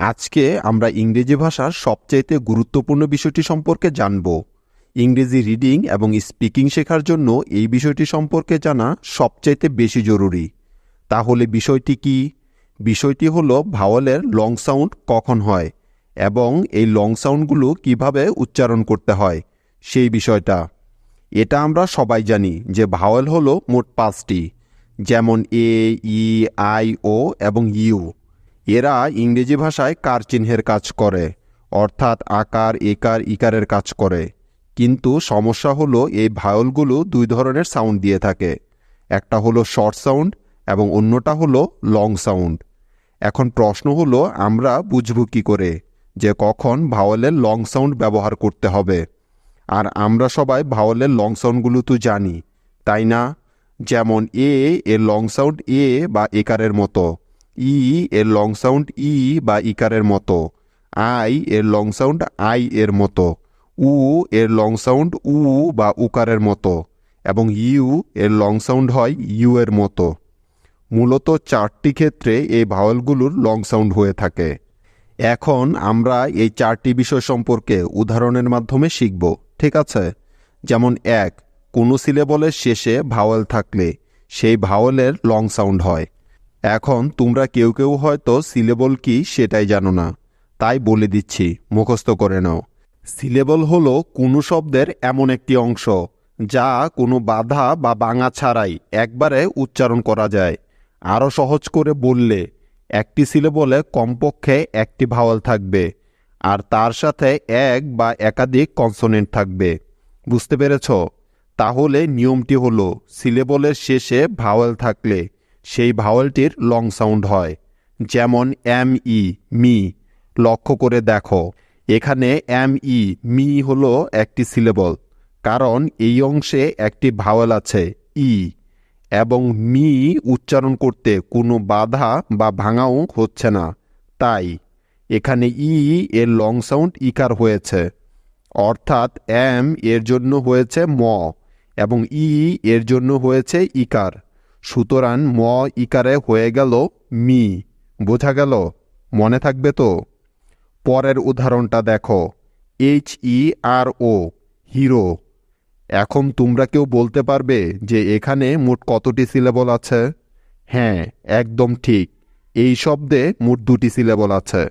আজকে আমরা ইংরেজি ভাষার সবচাইতে গুরুত্বপূর্ণ বিষয়টি সম্পর্কে জানব। ইংরেজি রিডিং এবং স্পিকিং শেখার জন্য এই বিষয়টি সম্পর্কে জানা সবচাইতে বেশি জরুরি। তাহলে বিষয়টি কি? বিষয়টি হলো ভাওয়ালের লং সাউন্ড কখন হয় এবং এই লং সাউন্ডগুলো কীভাবে উচ্চারণ করতে হয়, সেই বিষয়টা। এটা আমরা সবাই জানি যে ভাওয়াল হলো মোট পাঁচটি, যেমন এ, ই, আই, ও এবং ইউ। এরা ইংরেজি ভাষায় কার চিহ্নের কাজ করে, অর্থাৎ আকার, একার, ইকারের কাজ করে। কিন্তু সমস্যা হলো এই ভায়োলগুলো দুই ধরনের সাউন্ড দিয়ে থাকে। একটা হলো শর্ট সাউন্ড এবং অন্যটা হলো লং সাউন্ড। এখন প্রশ্ন হলো, আমরা বুঝব কি করে যে কখন ভাওয়ালের লং সাউন্ড ব্যবহার করতে হবে? আর আমরা সবাই ভাওয়ালের লং সাউন্ডগুলো তো জানি, তাই না? যেমন এ, এর লং সাউন্ড এ বা একারের মতো। ই এর লং সাউন্ড ই বা ইকারের মতো। আই এর লং সাউন্ড আই এর মতো। উ এর লং সাউন্ড উ বা উকারের মতো। এবং ইউ এর লং সাউন্ড হয় ইউ এর মতো। মূলত চারটি ক্ষেত্রে এই ভাওয়ালগুলোর লং সাউন্ড হয়ে থাকে। এখন আমরা এই চারটি বিষয় সম্পর্কে উদাহরণের মাধ্যমে শিখব, ঠিক আছে? যেমন এক, কোনো সিলেবলের শেষে ভাওয়াল থাকলে সেই ভাওয়ালের লং সাউন্ড হয়। এখন তোমরা কেউ কেউ হয়তো সিলেবল কি সেটাই জানো না। তাই বলে দিচ্ছি, মুখস্থ করে নাও। সিলেবল হলো কোনো শব্দের এমন একটি অংশ, যা কোনো বাধা বা বাঙা ছাড়াই একবারে উচ্চারণ করা যায়। আরও সহজ করে বললে, একটি সিলেবলে কমপক্ষে একটি ভাওয়াল থাকবে, আর তার সাথে এক বা একাধিক কনসোনেন্ট থাকবে। বুঝতে পেরেছ? তাহলে নিয়মটি হলো, সিলেবলের শেষে ভাওয়াল থাকলে সেই ভাওয়ালটির লং সাউন্ড হয়। যেমন এম ই, মি। লক্ষ্য করে দেখো, এখানে এম ই, মি হল একটি সিলেবল কারণ এই অংশে একটি ভাওয়াল আছে, ই। এবং মি উচ্চারণ করতে কোনো বাধা বা ভাঙাও হচ্ছে না, তাই। এখানে ই এর লং সাউন্ড ইকার হয়েছে, অর্থাৎ এম এর জন্য হয়েছে ম, এবং ই এর জন্য হয়েছে ইকার। সুতরাং ম ইকারে হয়ে গেল মি। বোঝা গেল? মনে থাকবে তো? পরের উদাহরণটা দেখো। H E R O hero. এখন তোমরা কেউ বলতে পারবে যে এখানে মোট কতটি সিলেবল আছে? হ্যাঁ একদম ঠিক। এই শব্দে মোট দুটি সিলেবল আছে।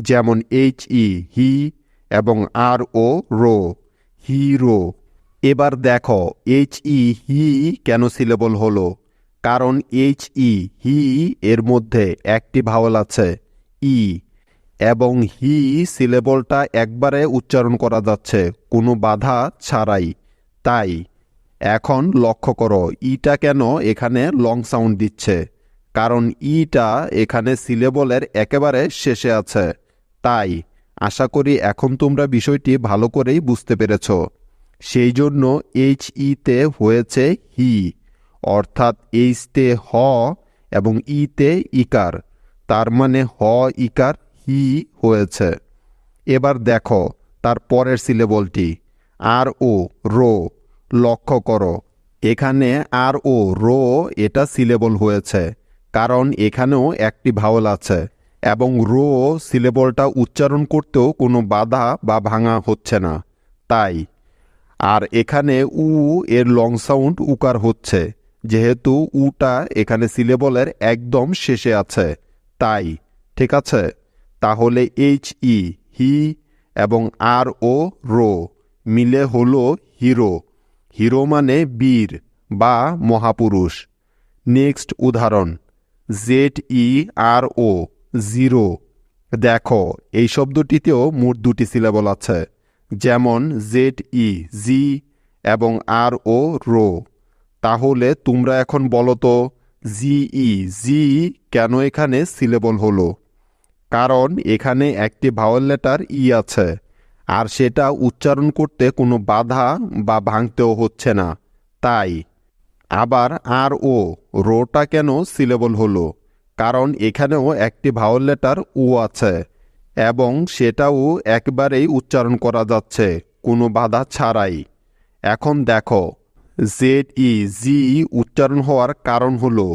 যেমন এইচ ই হি এবং আর ও রো, হিরো। এবার দেখো এইচ ই হি কেন সিলেবল হলো? কারণ এইচ ই হি এর মধ্যে একটি ভাওয়াল আছে ই এবং হি সিলেবলটা একবারে উচ্চারণ করা যাচ্ছে, কোনো বাধা ছাড়াই। তাই এখন লক্ষ্য করো ইটা কেন এখানে লং সাউন্ড দিচ্ছে? কারণ ইটা এখানে সিলেবলের একেবারে শেষে আছে। তাই আশা করি এখন তোমরা বিষয়টি ভালো করেই বুঝতে পেরেছ। সেই জন্য এইচ ইতে হয়েছে হি অর্থাৎ এইচতে হ এবং ইতে ইকার। তার মানে হ ইকার, হি হয়েছে। এবার দেখো তার পরের সিলেবলটি। আর ও, রো, লক্ষ্য করো। এখানে আর ও, রো এটা সিলেবল হয়েছে, কারণ এখানেও একটি ভাওল আছে এবং রো সিলেবলটা উচ্চারণ করতেও কোনো বাধা বা ভাঙা হচ্ছে না। তাই, আর এখানে উ এর লং সাউন্ড উকার হচ্ছে। যেহেতু উটা এখানে সিলেবলের একদম শেষে আছে, তাই, ঠিক আছে? তাহলে এইচ ই হি এবং আর ও রো মিলে হলো হিরো। হিরো মানে বীর বা মহাপুরুষ। নেক্সট উদাহরণ জেড ই আর ও জিরো দেখো, এই শব্দটিতেও মোট দুটি সিলেবল আছে, যেমন জেড ই জি এবং আর ও রো। তাহলে তোমরা এখন বলো তো জিই জি, কেন এখানে সিলেবল হলো? কারণ এখানে একটি ভাওয়াল লেটার ই আছে, আর সেটা উচ্চারণ করতে কোনো বাধা বা ভাঙতেও হচ্ছে না। তাই আবার আর ও, রোটা কেন সিলেবল হলো? কারণ এখানেও একটি ভাওয়াল লেটার ও আছে, এবং সেটাও একবারেই উচ্চারণ করা যাচ্ছে, কোনো বাধা ছাড়াই। এখন দেখো জেড ই জি উচ্চারণ হওয়ার কারণ হলো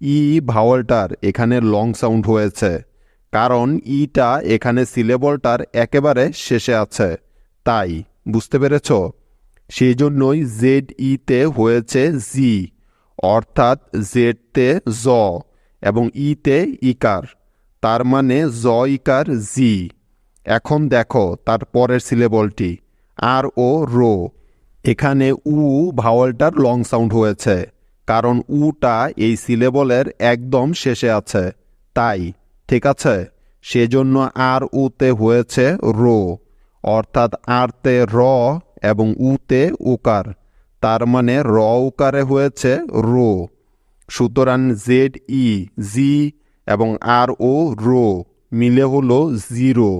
ই ভাওয়ালটার এখানে লং সাউন্ড হয়েছে, কারণ ইটা এখানে সিলেবলটার একেবারে শেষে আছে, তাই, বুঝতে পেরেছ? সেই জন্যই জেড ইতে হয়েছে জি অর্থাৎ জেডতে জ এবং ইতে ইকার, তার মানে জ ইকার জি এখন দেখো তার পরের সিলেবলটি আর ও রো এখানে উ ভাওয়ালটার লং সাউন্ড হয়েছে, কারণ উটা এই সিলেবলের একদম শেষে আছে। তাই, ঠিক আছে? সেজন্য আর উতে হয়েছে রো, অর্থাৎ আরতে র এবং উতে উকার। তার মানে র উকারে হয়েছে রো। সুতরাং জেড ই জি এবং আর ও রো মিলে হলো জিরো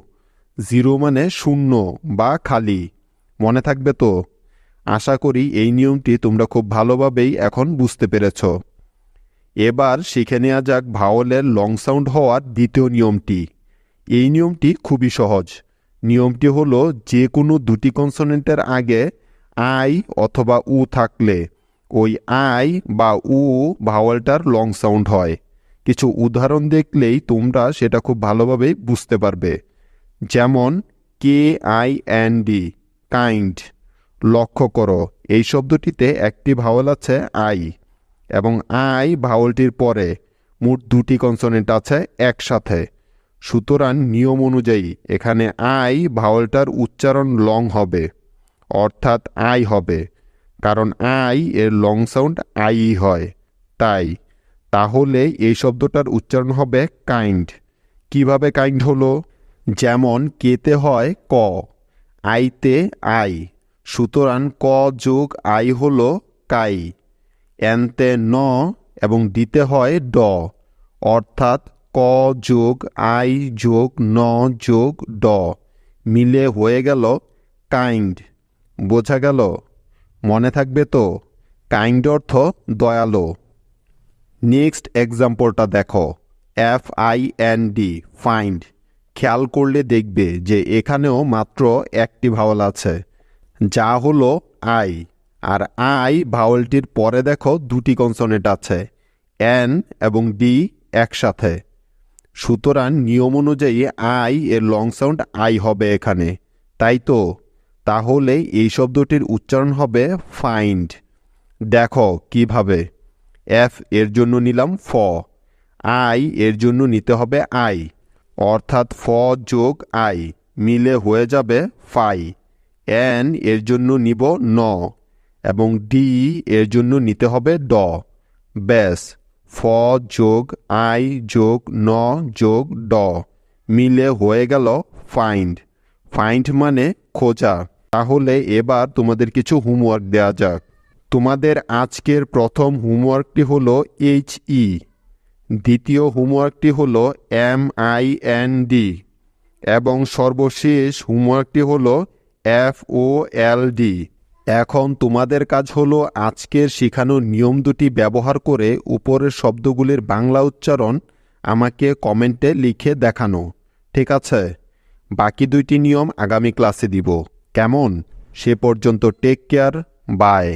জিরো মানে শূন্য বা খালি। মনে থাকবে তো? আশা করি এই নিয়মটি তোমরা খুব ভালোভাবেই এখন বুঝতে পেরেছ। এবার শিখে নেওয়া যাক ভাওয়ালের লং সাউন্ড হওয়ার দ্বিতীয় নিয়মটি। এই নিয়মটি খুবই সহজ। নিয়মটি হলো যে কোনো দুটি কনসোনেন্টের আগে আই অথবা উ থাকলে ওই আই বা উ ভাওয়ালটার লং সাউন্ড হয়। কিছু উদাহরণ দেখলেই তোমরা সেটা খুব ভালোভাবেই বুঝতে পারবে। যেমন K I N D kind লক্ষ্য করো, এই শব্দটিতে একটি ভাওয়াল আছে আই এবং আই ভাওয়ালটির পরে মোট দুটি কনসোনেন্ট আছে একসাথে। সুতরাং নিয়ম অনুযায়ী এখানে আই ভাওয়ালটার উচ্চারণ লং হবে, অর্থাৎ আই হবে, কারণ আই এর লং সাউন্ড আই হয়। তাই, তাহলে এই শব্দটার উচ্চারণ হবে কাইন্ড কীভাবে কাইন্ড হলো? যেমন, কেতে হয় ক, আইতে আই। সুতরাং ক যোগ আই হল কাই, এনতে ন এবং দিতে হয় ড, অর্থাৎ ক যোগ আই যোগ ন যোগ ড, মিলে হয়ে গেল কাইন্ড। বোঝা গেল? মনে থাকবে তো? কাইন্ড অর্থ দয়ালো। নেক্সট এক্সাম্পলটা দেখো। F I N D, find. খেয়াল করলে দেখবে যে এখানেও মাত্র একটি ভাওয়াল আছে। যা হলো আই। আর আই ভাওয়ালটির পরে দেখো দুটি কনসনেন্ট আছে, এন এবং ডি একসাথে। সুতরাং নিয়ম অনুযায়ী আই এর লং সাউন্ড আই হবে এখানে। তাই তো? তাহলে এই শব্দটির উচ্চারণ হবে ফাইন্ড দেখো কীভাবে। এফ এর জন্য নিলাম ফ। আই এর জন্য নিতে হবে আই। অর্থাৎ ফ যোগ আই মিলে হয়ে যাবে ফাই। এন এর জন্য নিব ন এবং ডি এর জন্য নিতে হবে ড। ব্যাস, ফ যোগ আই যোগ ন যোগ ড। মিলে হয়ে গেল ফাইন্ড ফাইন্ড মানে খোঁজা। তাহলে এবার তোমাদের কিছু হোমওয়ার্ক দেওয়া যাক। তোমাদের আজকের প্রথম হোমওয়ার্কটি হলো এইচ ই দ্বিতীয় হোমওয়ার্কটি হলো এম আই এন ডি এবং সর্বশেষ হোমওয়ার্কটি হলো এফ ও এল ডি এখন তোমাদের কাজ হলো আজকের শেখানো নিয়ম দুটি ব্যবহার করে উপরের শব্দগুলির বাংলা উচ্চারণ আমাকে কমেন্টে লিখে দেখানো, ঠিক আছে? বাকি দুইটি নিয়ম আগামী ক্লাসে দিব। কেমন? সে পর্যন্ত টেক কেয়ার বাই